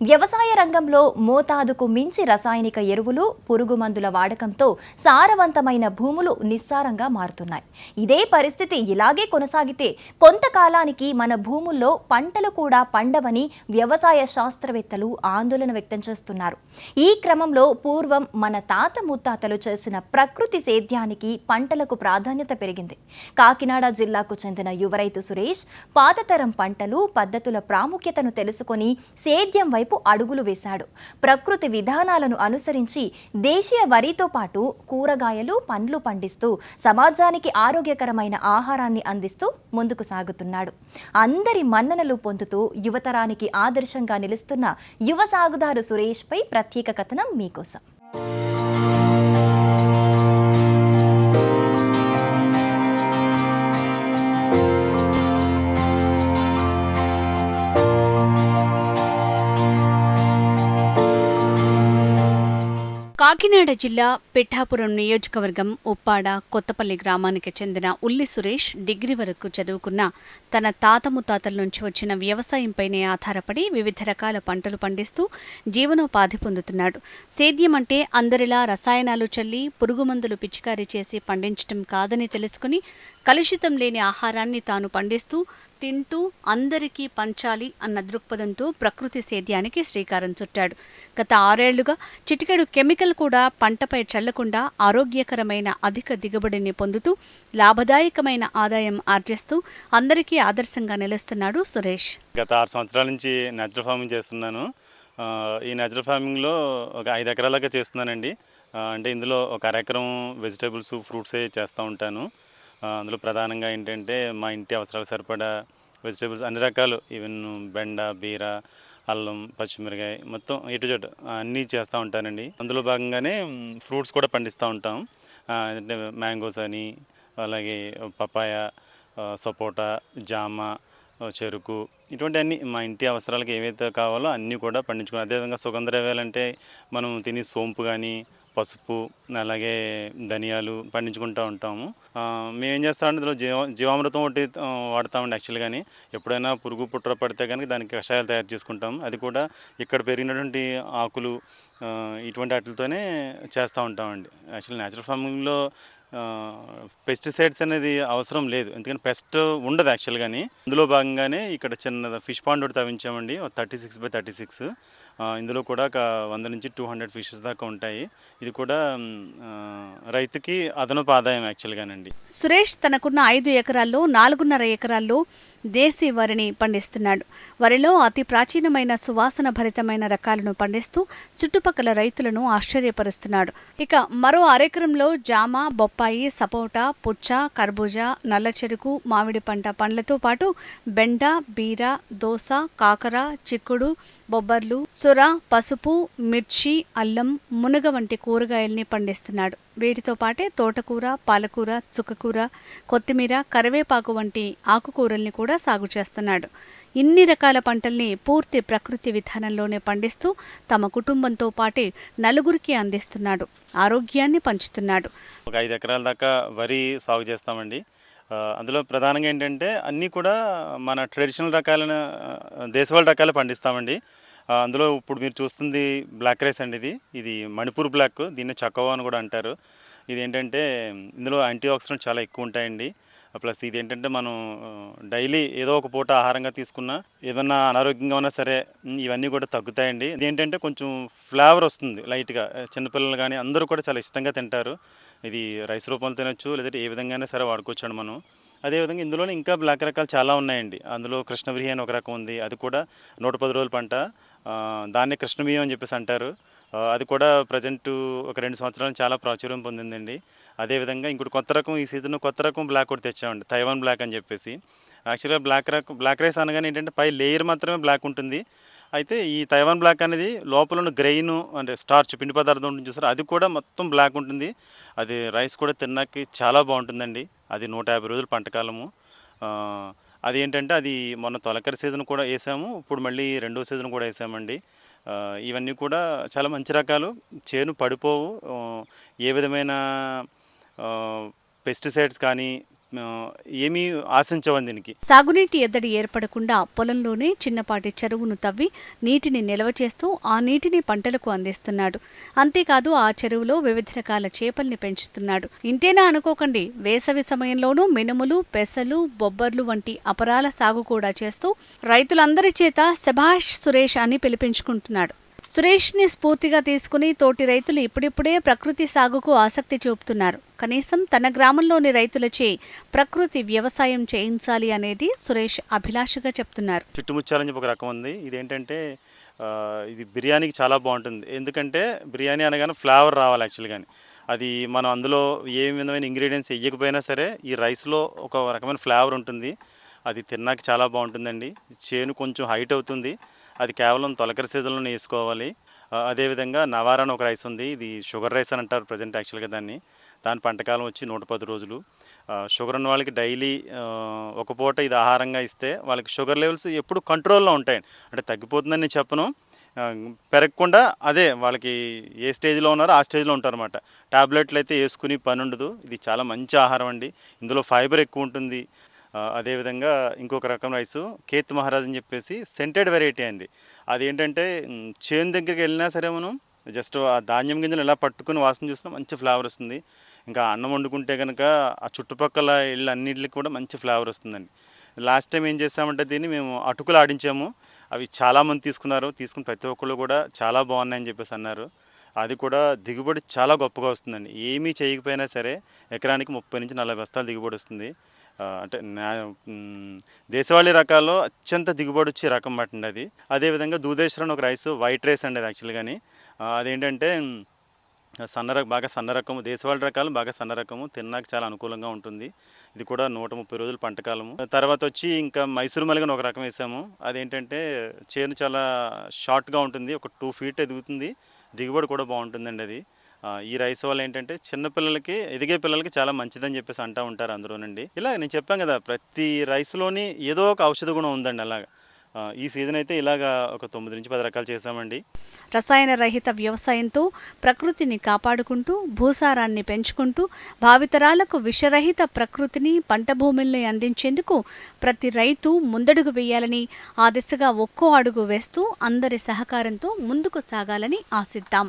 వ్యవసాయ రంగంలో మోతాదుకు మించి రసాయనిక ఎరువులు పురుగు మందుల వాడకంతో సారవంతమైన భూములు నిస్సారంగా మారుతున్నాయి. ఇదే పరిస్థితి ఇలాగే కొనసాగితే కొంతకాలానికి మన భూముల్లో పంటలు కూడా పండవని వ్యవసాయ శాస్త్రవేత్తలు ఆందోళన వ్యక్తం చేస్తున్నారు. ఈ క్రమంలో పూర్వం మన తాత ముత్తాతలు చేసిన ప్రకృతి సేద్యానికి పంటలకు ప్రాధాన్యత పెరిగింది. కాకినాడ జిల్లాకు చెందిన యువ రైతు సురేష్ పాతతరం పంటలు పద్ధతుల ప్రాముఖ్యతను తెలుసుకొని సేద్యం వైపు అడుగులు వేశాడు. ప్రకృతి విధానాలను అనుసరించి దేశీయ వరితో పాటు కూరగాయలు పండ్లు పండిస్తూ సమాజానికి ఆరోగ్యకరమైన ఆహారాన్ని అందిస్తూ ముందుకు సాగుతున్నాడు. అందరి మన్ననలు పొందుతూ యువతరానికి ఆదర్శంగా నిలుస్తున్న యువ సాగుదారు సురేష్పై ప్రత్యేక కథనం మీకోసం. కాకినాడ జిల్లా పిఠాపురం నియోజకవర్గం ఉప్పాడ కొత్తపల్లి గ్రామానికి చెందిన ఉల్లి సురేష్ డిగ్రీ వరకు చదువుకున్న తన తాత ముత్తాతల నుంచి వచ్చిన వ్యవసాయంపైనే ఆధారపడి వివిధ రకాల పంటలు పండిస్తూ జీవనోపాధి పొందుతున్నాడు. సేద్యం అంటే అందరిలా రసాయనాలు చల్లి పురుగుమందులు పిచికారీ చేసి పండించటం కాదని తెలుసుకుని కలుషితం లేని ఆహారాన్ని తాను పండిస్తూ తింటూ అందరికీ పంచాలి అన్న దృక్పథంతో ప్రకృతి సేద్యానికి శ్రీకారం చుట్టాడు. గత ఆరేళ్ళుగా చిటికెడు కెమికల్ కూడా పంటపై చల్లకుండా ఆరోగ్యకరమైన అధిక దిగుబడిని పొందుతూ లాభదాయకమైన ఆదాయం ఆర్జిస్తూ అందరికీ ఆదర్శంగా నిలుస్తున్నాడు సురేష్. గత ఆరు సంవత్సరాల నుంచి నేచురల్ ఫార్మింగ్ చేస్తున్నాను. ఈ నేచురల్ ఫార్మింగ్లో ఒక ఐదు ఎకరాలుగా చేస్తున్నానండి. అంటే ఇందులో ఒక అరెకరం వెజిటేబుల్స్ ఫ్రూట్సే చేస్తూ ఉంటాను. అందులో ప్రధానంగా ఏంటంటే మా ఇంటి అవసరాలు సరిపడా వెజిటేబుల్స్ అన్ని రకాలు ఈవెన్ బెండ బీర అల్లం పచ్చిమిరకాయ మొత్తం ఇటు జట్ అన్నీ చేస్తూ ఉంటానండి. అందులో భాగంగానే ఫ్రూట్స్ కూడా పండిస్తూ ఉంటాం. అంటే మ్యాంగోస్ అని అలాగే పపాయ సపోటా జామ చెరుకు ఇటువంటి అన్ని మా ఇంటి అవసరాలకు ఏవైతే కావాలో అన్నీ కూడా పండించుకున్నాం అదేవిధంగా సుగంధ ద్రవ్యాలంటే మనం తినే సోంపు కానీ పసుపు అలాగే ధనియాలు పండించుకుంటూ ఉంటాము. మేము ఏం చేస్తామంటే ఇందులో జీవ జీవామృతం ఒకటి వాడతామండి యాక్చువల్ కానీ ఎప్పుడైనా పురుగు పుట్ర పడితే కనుక దానికి కషాయాలు తయారు చేసుకుంటాం అది కూడా ఇక్కడ పెరిగినటువంటి ఆకులు ఇటువంటి వాటితోనే చేస్తూ ఉంటామండి. యాక్చువల్ న్యాచురల్ ఫార్మింగ్లో పెస్టిసైడ్స్ అనేది అవసరం లేదు. ఎందుకంటే పెస్ట్ ఉండదు యాక్చువల్గాని కానీ ఇందులో భాగంగానే ఇక్కడ చిన్న ఫిష్ పాండ్ ఒకటి తవ్వించామండి. Thirty six by thirty six ఇందులో కూడా ఒక వంద నుంచి టూ హండ్రెడ్ ఫిషెస్ దాకా ఉంటాయి. ఇది కూడా రైతుకి అదనపు ఆదాయం యాక్చువల్గానండి. సురేష్ తనకున్న ఐదు ఎకరాల్లో నాలుగున్నర ఎకరాల్లో దేశీ వరిని పండిస్తున్నాడు. వరిలో అతి ప్రాచీనమైన సువాసన భరితమైన రకాలను పండిస్తూ చుట్టుపక్కల రైతులను ఆశ్చర్యపరుస్తున్నాడు. ఇక మరో అరెకరంలో జామ బొప్పాయి సపోటా పుచ్చ కర్బూజా నల్ల చెరుకు మామిడి పంట పండ్లతో పాటు బెండ బీర దోస కాకర చిక్కుడు బొబ్బర్లు సుర పసుపు మిర్చి అల్లం మునగ వంటి కూరగాయల్ని పండిస్తున్నాడు. వీటితో పాటే తోటకూర పాలకూర చుక్కకూర కొత్తిమీర కరివేపాకు వంటి ఆకుకూరల్ని కూడా సాగు చేస్తున్నాడు. ఇన్ని రకాల పంటల్ని పూర్తి ప్రకృతి విధానంలోనే పండిస్తూ తమ కుటుంబంతో పాటే నలుగురికి అందిస్తున్నాడు. ఆరోగ్యాన్ని పంచుతున్నాడు. ఒక ఐదు ఎకరాల దాకా వరి సాగు చేస్తామండి. అందులో ప్రధానంగా ఏంటంటే అన్నీ కూడా మన ట్రెడిషనల్ రకాలైన దేశవాళ రకాలు పండిస్తామండి. అందులో ఇప్పుడు మీరు చూస్తుంది బ్లాక్ రైస్ అండి ఇది. ఇది మణిపూర్ బ్లాక్ దీన్ని చక్కవ అని కూడా అంటారు. ఇది ఏంటంటే ఇందులో యాంటీ ఆక్సిడెంట్ చాలా ఎక్కువ ఉంటాయండి. ప్లస్ ఇది ఏంటంటే మనం డైలీ ఏదో ఒక పూట ఆహారంగా తీసుకున్నా ఏదన్నా అనారోగ్యంగా ఉన్నా సరే ఇవన్నీ కూడా తగ్గుతాయండి. ఇది ఏంటంటే కొంచెం ఫ్లేవర్ వస్తుంది లైట్గా. చిన్నపిల్లలు కానీ అందరూ కూడా చాలా ఇష్టంగా తింటారు. ఇది రైస్ రూపంలో తినొచ్చు లేదంటే ఏ విధంగానే సరే వాడుకోవచ్చండి మనం. అదేవిధంగా ఇందులోనే ఇంకా బ్లాక్ రకాలు చాలా ఉన్నాయండి. అందులో కృష్ణవిరి అని ఒక రకం ఉంది. అది కూడా నూట పది రోజుల పంట. దాన్ని కృష్ణబియ్యం అని చెప్పేసి అంటారు. అది కూడా ప్రజెంట్ ఒక రెండు సంవత్సరాలు చాలా ప్రాచుర్యం పొందిందండి. అదేవిధంగా ఇంకోటి కొత్త రకం ఈ సీజన్ కొత్త రకం బ్లాక్ ఒకటి తెచ్చామండి తైవాన్ బ్లాక్ అని చెప్పేసి. యాక్చువల్గా బ్లాక్ రకం బ్లాక్ రైస్ అనగానే ఏంటంటే పై లేయర్ మాత్రమే బ్లాక్ ఉంటుంది. అయితే ఈ తైవాన్ బ్లాక్ అనేది లోపల ఉన్న గ్రెయిన్ అంటే స్టార్చ్ పిండి పదార్థం ఉంటుంది చూసారు అది కూడా మొత్తం బ్లాక్ ఉంటుంది. అది రైస్ కూడా తిన్నాకి చాలా బాగుంటుందండి. అది నూట యాభై రోజులు పంటకాలము. ఆ, అది ఏంటంటే అది మొన్న తొలకరి సీజన్ కూడా వేసాము ఇప్పుడు మళ్ళీ రెండో సీజన్ కూడా వేసామండి. ఇవన్నీ కూడా చాలా మంచి రకాలు. చేను పడిపోవు. ఏ విధమైన పెస్టిసైడ్స్ కానీ ఏమీ ఆశించవండి దీనికి. సాగునీటి ఎద్దడి ఏర్పడకుండా పొలంలోనే చిన్నపాటి చెరువును తవ్వి నీటిని నిల్వ చేస్తూ ఆ నీటిని పంటలకు అందిస్తున్నాడు. అంతేకాదు ఆ చెరువులో వివిధ రకాల చేపల్ని పెంచుతున్నాడు. ఇంతేనా అనుకోకండి. వేసవి సమయంలోనూ మినుములు పెసలు బొబ్బర్లు వంటి అపరాల సాగు కూడా చేస్తూ రైతులందరి చేత శభాష్ సురేష్ అని పిలిపించుకుంటున్నాడు. సురేష్ని స్ఫూర్తిగా తీసుకుని తోటి రైతులు ఇప్పుడిప్పుడే ప్రకృతి సాగుకు ఆసక్తి చూపుతున్నారు. కనీసం తన గ్రామంలోని రైతులచే ప్రకృతి వ్యవసాయం చేయించాలి అనేది సురేష్ అభిలాషగా చెప్తున్నారు. చుట్టుముచ్చాలని చెప్పి ఒక రకం ఉంది. ఇదేంటంటే ఇది బిర్యానీకి చాలా బాగుంటుంది. ఎందుకంటే బిర్యానీ అనగానే ఫ్లేవర్ రావాలి యాక్చువల్గా అది మనం అందులో ఏ విధమైన ఇంగ్రీడియంట్స్ వేయకపోయినా సరే ఈ రైస్లో ఒక రకమైన ఫ్లేవర్ ఉంటుంది. అది తిన్నాక చాలా బాగుంటుందండి. చేను కొంచెం హైట్ అవుతుంది. అది కేవలం తొలకరి సీజన్లోనే వేసుకోవాలి. అదేవిధంగా నవారా అని ఒక రైస్ ఉంది. ఇది షుగర్ రైస్ అని అంటారు ప్రజెంట్ యాక్చువల్గా దాన్ని. దాని పంటకాలం వచ్చి నూట పది రోజులు. షుగర్ ఉన్న వాళ్ళకి డైలీ ఒక పూట ఇది ఆహారంగా ఇస్తే వాళ్ళకి షుగర్ లెవెల్స్ ఎప్పుడు కంట్రోల్లో ఉంటాయి. అంటే తగ్గిపోతుందని నేను చెప్పను. పెరగకుండా అదే వాళ్ళకి ఏ స్టేజ్లో ఉన్నారో ఆ స్టేజ్లో ఉంటారన్నమాట. టాబ్లెట్లు అయితే వేసుకుని పని ఉండదు. ఇది చాలా మంచి ఆహారం అండి. ఇందులో ఫైబర్ ఎక్కువ ఉంటుంది. అదేవిధంగా ఇంకొక రకం రైసు కేత్ మహారాజ్ అని చెప్పేసి సెంటెడ్ వెరైటీ అండి. అదేంటంటే చేను దగ్గరికి వెళ్ళినా సరే మనం జస్ట్ ఆ ధాన్యం గింజలు ఎలా పట్టుకుని వాసన చూసినా మంచి ఫ్లేవర్ వస్తుంది. ఇంకా అన్నం వండుకుంటే కనుక ఆ చుట్టుపక్కల ఇళ్ళు అన్నింటికి కూడా మంచి ఫ్లేవర్ వస్తుందండి. లాస్ట్ టైం ఏం చేసామంటే దీన్ని మేము అటుకులు ఆడించాము. అవి చాలామంది తీసుకున్నారు. తీసుకుని ప్రతి ఒక్కళ్ళు కూడా చాలా బాగున్నాయని చెప్పేసి అన్నారు. అది కూడా దిగుబడి చాలా గొప్పగా వస్తుందండి. ఏమీ చేయకపోయినా సరే ఎకరానికి ముప్పై నుంచి నలభై బస్తాలు దిగుబడి వస్తుంది. అంటే దేశవాళీ రకాల్లో అత్యంత దిగుబడి వచ్చే రకం అండి అది. అదేవిధంగా దూదేశ్వరం ఒక రైస్ వైట్ రైస్ అండి అది యాక్చువల్గాని అదేంటంటే సన్న రకం బాగా సన్న రకము దేశవాళీ రకాలు బాగా సన్న రకము తిన్నాక చాలా అనుకూలంగా ఉంటుంది. ఇది కూడా నూట ముప్పై రోజులు పంటకాలము తర్వాత వచ్చి ఇంకా మైసూరు మలిగని ఒక రకం వేసాము. అదేంటంటే చేను చాలా షార్ట్గా ఉంటుంది ఒక టూ ఫీట్ ఎదుగుతుంది. దిగుబడి కూడా బాగుంటుందండి అది. ఈ రైస్ వల్ల ఏంటంటే చిన్నపిల్లలకి ఎదిగే పిల్లలకి చాలా మంచిదని చెప్పేసి అంటూ ఉంటారు అందులోనండి. ఇలా నేను చెప్పాను కదా ప్రతి రైస్లోని ఏదో ఒక ఔషధ గుణం ఉందండి అలాగా. ఈ సీజన్ అయితే ఇలాగా ఒక తొమ్మిది నుంచి పది రకాలు చేసామండి. రసాయన రహిత వ్యవసాయంతో ప్రకృతిని కాపాడుకుంటూ భూసారాన్ని పెంచుకుంటూ భావితరాలకు విషరహిత ప్రకృతిని పంట భూముల్ని అందించేందుకు ప్రతి రైతు ముందడుగు వేయాలని ఆ దిశగా ఒక్కో అడుగు వేస్తూ అందరి సహకారంతో ముందుకు సాగాలని ఆశిద్దాం.